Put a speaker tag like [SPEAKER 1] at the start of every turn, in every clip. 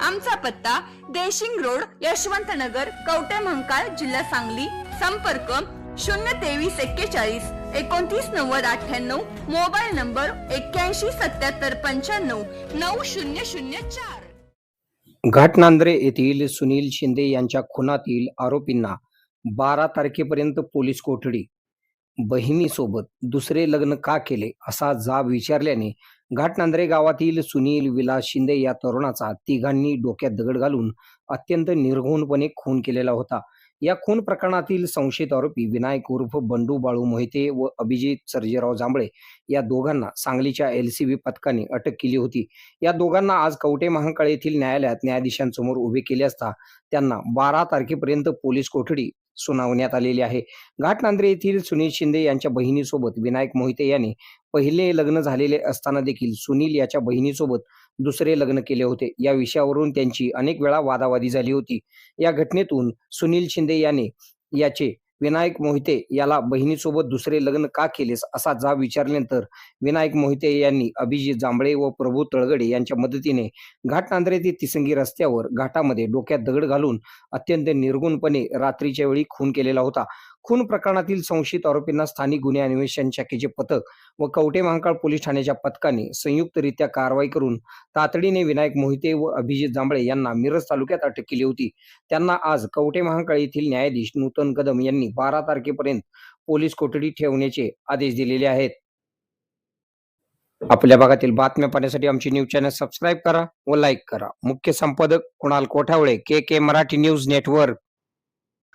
[SPEAKER 1] आमचा पत्ता देशिंग रोड यशवंत नगर कवटे महंकाळ जिल्हा सांगली. संपर्क शून्य तेवीस एक्केचाळीस एकोणतीस नव्वद अठ्ठ्याण्णव. मोबाईल नंबर एक्क्याऐंशी सत्याहत्तर पंच्याण्णव नऊ शून्य शून्य चार.
[SPEAKER 2] घाटनांद्रे येथील सुनील शिंदे यांच्या खुनातील आरोपींना बारा तारखेपर्यंत पोलीस कोठडी. बहिणीसोबत दुसरे लग्न का केले असा जाब विचारल्याने घाटनांद्रे गावातील सुनील विलास शिंदे या तरुणाचा तिघांनी डोक्यात दगड घालून अत्यंत निर्घुणपणे खून केलेला होता. या खून प्रकरणातील संशयित आरोपी विनायक उर्फ बंडू बाळू मोहिते व अभिजित सर्जेराव जांभळे या दोघांना सांगलीच्या एलसीबी पथकाने अटक केली होती. या दोघांना आज कवटे महांकाळ येथील न्यायालयात न्यायाधीशांसमोर उभे केले असता त्यांना बारा तारखेपर्यंत पोलीस कोठडी सुनावण्यात आलेली आहे. घाटनांद्रे येथील सुनील शिंदे यांच्या बहिणीसोबत विनायक मोहिते यांनी पहिले लग्न झालेले असताना देखील सुनील याच्या बहिणीसोबत दुसरे लग्न केले होते. या विषयावरून त्यांची अनेक वेळा वादावादी झाली होती. या घटनेतून सुनील शिंदे याने याचे विनायक मोहिते याला बहिणीसोबत दुसरे लग्न का केलेस असा जाब विचारल्यानंतर विनायक मोहिते यांनी अभिजित जांभळे व प्रभू तळगडे यांच्या मदतीने घाटनांद्रे ते तिसंगी रस्त्यावर घाटामध्ये डोक्यात दगड घालून अत्यंत निर्गुणपणे रात्रीच्या वेळी खून केलेला होता. खून प्रकरणातील संशयित आरोपींना स्थानिक गुन्हे अन्वेषण शाखेचे पथक व कवटे महांकाळ पोलीस ठाण्याच्या पथकाने संयुक्तरित्या कारवाई करून तातडीने विनायक मोहिते व अभिजित जांभळे यांना मिरज तालुक्यात अटक केली होती. त्यांना आज कवटे महांकाळ येथील न्यायाधीश नूतन कदम यांनी बारा तारखेपर्यंत पोलीस कोठडी ठेवण्याचे आदेश दिलेले आहेत. आपल्या भागातील बातम्या पाहण्यासाठी आमची न्यूज चॅनल सबस्क्राईब करा व लाईक करा. मुख्य संपादक Kunal Kothavale K K Marathi news network.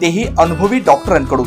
[SPEAKER 3] तेही अनुभवी डॉक्टरांकडून.